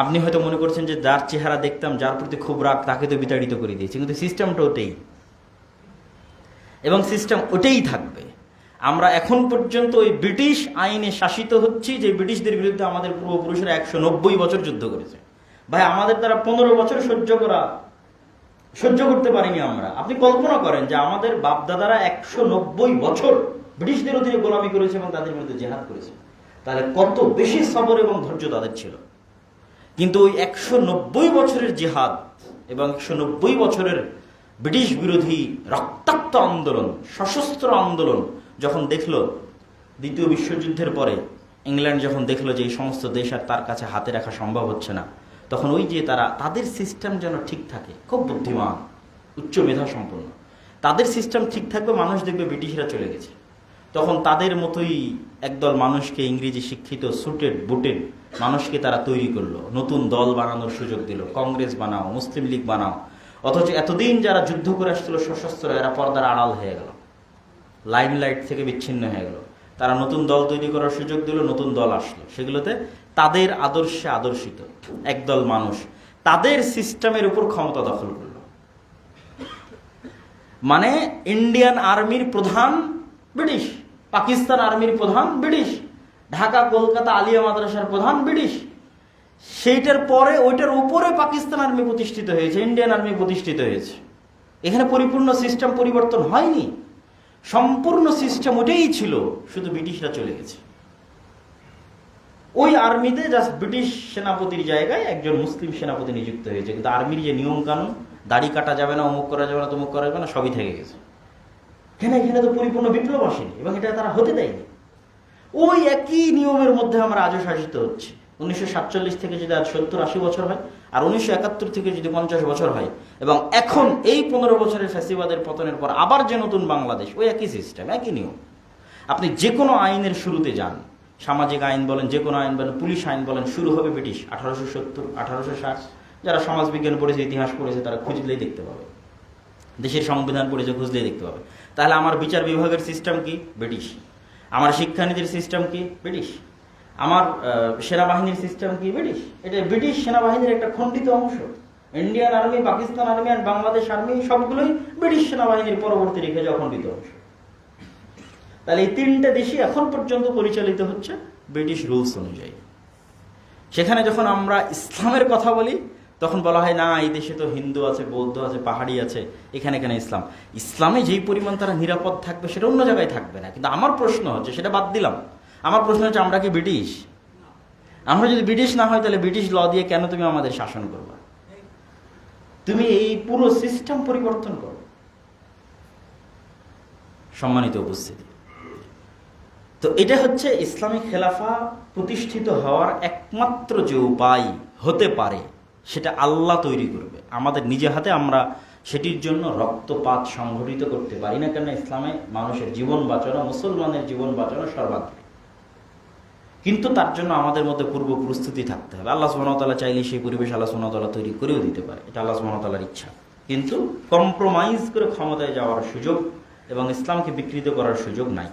আপনি হয়তো মনে করছেন যে যার চেহারা দেখতাম, যার প্রতি খুব রাগ, তাকে তো বিতাড়িত করে দিয়েছে, কিন্তু সিস্টেমটা ওটাই। এবং সিস্টেম ওটাই থাকবে। আমরা এখন পর্যন্ত ওই ব্রিটিশ আইনে শাসিত হচ্ছি, যে ব্রিটিশদের বিরুদ্ধে আমাদের পূর্বপুরুষেরা একশো নব্বই বছর যুদ্ধ করেছে। ভাই, আমাদের দ্বারা পনেরো বছর সহ্য করা, সহ্য করতে পারিনি আমরা। আপনি কল্পনা করেন যে আমাদের বাপদাদারা একশো নব্বই বছর ব্রিটিশদের অধীনে গোলামি করেছে এবং তাদের বিরুদ্ধে জেহাদ করেছে। তাহলে কত বেশি সবর এবং ধৈর্য তাদের ছিল? কিন্তু ওই একশো নব্বই বছরের জেহাদ এবং একশো নব্বই বছরের ব্রিটিশ বিরোধী রক্তাক্ত আন্দোলন, সশস্ত্র আন্দোলন যখন দেখল, দ্বিতীয় বিশ্বযুদ্ধের পরে ইংল্যান্ড যখন দেখল যে এই সমস্ত দেশ আর তার কাছে হাতে রাখা সম্ভব হচ্ছে না, তখন ওই যে তারা, তাদের সিস্টেম যেন ঠিক থাকে, খুব বুদ্ধিমান, উচ্চ মেধা সম্পন্ন, তাদের সিস্টেম ঠিক থাকবে, মানুষ দেখবে ব্রিটিশরা চলে গেছে। তখন তাদের মতোই একদল মানুষকে ইংরেজি শিক্ষিত সুটেড বুটেড মানুষকে তারা তৈরি করল। নতুন দল বানানোর সুযোগ দিল, কংগ্রেস বানাও, মুসলিম লীগ বানাও। অথচ এতদিন যারা যুদ্ধ করে আসছিল সশস্ত্র, এরা পর্দার আড়াল হয়ে গেল। লাইমলাইট থেকে বিচ্ছিন্ন হয়ে গেল। তারা নতুন দল তৈরি করার সুযোগ দিল, নতুন দল আসলো। সেগুলোতে তাদের আদর্শে আদর্শিত একদল মানুষ তাদের সিস্টেমের উপর ক্ষমতা দখল করল। মানে ইন্ডিয়ান আর্মির প্রধান ব্রিটিশ। পাকিস্তান আর্মির প্রধান ব্রিটিশ, ঢাকা, কলকাতা, আলিয়া মাদ্রাসার প্রধান ব্রিটিশ। সেইটার পরে, ওইটার উপরে পাকিস্তান আর্মি প্রতিষ্ঠিত হয়েছে, ইন্ডিয়ান আর্মি প্রতিষ্ঠিত হয়েছে। এখানে পরিপূর্ণ সিস্টেম পরিবর্তন হয়নি। সম্পূর্ণ সিস্টেম ওটাই ছিল, শুধু ব্রিটিশরা চলে গেছে। ওই আর্মিতে জাস্ট ব্রিটিশ সেনাপতির জায়গায় একজন মুসলিম সেনাপতি নিযুক্ত হয়েছে। কিন্তু আর্মির যে নিয়ম কানুন দাড়ি কাটা যাবে না, অমুক করা যাবে না, তমুক করা যাবে না, সবই থেকে গেছে। এখানে এখানে তো পরিপূর্ণ বিপ্লব আসেনি এবং এটা তারা হতে দেয়নি? ওই একই নিয়মের মধ্যে আমরা আজও শাসিত হচ্ছে। উনিশশো সাতচল্লিশ থেকে যদি আজ সত্তর, আশি বছর হয়, আর উনিশশো একাত্তর থেকে যদি পঞ্চাশ বছর হয়, এবং এখন এই পনেরো বছরের ফ্যাসিবাদের পতনের পর আবার যে নতুন বাংলাদেশ, ওই একই সিস্টেম একই নিয়ম। আপনি যে কোনো আইনের শুরুতে যান। সামাজিক আইন বলেন, যে কোনো আইন বলেন, পুলিশ আইন বলেন, শুরু হবে ব্রিটিশ। আঠারোশো সত্তর, আঠারোশো যারা সমাজবিজ্ঞান পড়েছে, ইতিহাস পড়েছে, তারা খুঁজলেই দেখতে পাবে। দেশের সংবিধান পড়েছে খুঁজলেই দেখতে পাবে। তাহলে আমার বিচার বিভাগের সিস্টেম কি? ব্রিটিশ। আমার শিক্ষানীতির সিস্টেম কি? ব্রিটিশ। আমার সেনাবাহিনীর সিস্টেম কি? ব্রিটিশ। এটা ব্রিটিশ সেনাবাহিনীর একটা খণ্ডিত অংশ। ইন্ডিয়ান আর্মি পাকিস্তান আর্মি আর বাংলাদেশ আর্মি সবগুলোই ব্রিটিশ সেনাবাহিনীর পরবর্তী রেখে যাওয়া খণ্ডিত অংশ। তাহলে এই তিনটা দেশই এখন পর্যন্ত পরিচালিত হচ্ছে ব্রিটিশ রুলস অনুযায়ী। সেখানে যখন আমরা ইসলামের কথা বলি তখন বলা হয়, না, এই দেশে তো হিন্দু আছে, বৌদ্ধ আছে, পাহাড়ি আছে, এখানে এখানে ইসলাম? ইসলামে যেই পরিমাণ তারা নিরাপদ থাকবে, সেটা অন্য জায়গায় থাকবে না। কিন্তু আমার প্রশ্ন হচ্ছে, সেটা বাদ দিলাম। আমার প্রশ্ন হচ্ছে, আমরা কি ব্রিটিশ? আমরা যদি ব্রিটিশ না হয়, তাহলে ব্রিটিশ ল দিয়ে কেন তুমি আমাদের শাসন করবে? তুমি এই পুরো সিস্টেম পরিবর্তন করো। সম্মানিত উপস্থিতি। তো এটা হচ্ছে ইসলামিক খেলাফা প্রতিষ্ঠিত হওয়ার একমাত্র যে উপায় হতে পারে। সেটা আল্লাহ তৈরি করবে। আমাদের নিজে হাতে আমরা সেটির জন্য রক্তপাত সংঘটিত করতে পারি না কেন ইসলামে মানুষের জীবন বাঁচানো, মুসলমানের জীবন বাঁচানো সর্বাগ্রে কিন্তু তার জন্য আমাদের মধ্যে পূর্ব প্রস্তুতি থাকতে হবে। আল্লাহ সুহামতাল্লাহ চাইলে সেই পরিবেশ আল্লাহ সুহামতাল্লাহ তৈরি করেও দিতে পারে। এটা আল্লাহ সুহামতাল্লাহর ইচ্ছা। কিন্তু কম্প্রোমাইজ করে ক্ষমতায় যাওয়ার সুযোগ এবং ইসলামকে বিকৃত করার সুযোগ নাই।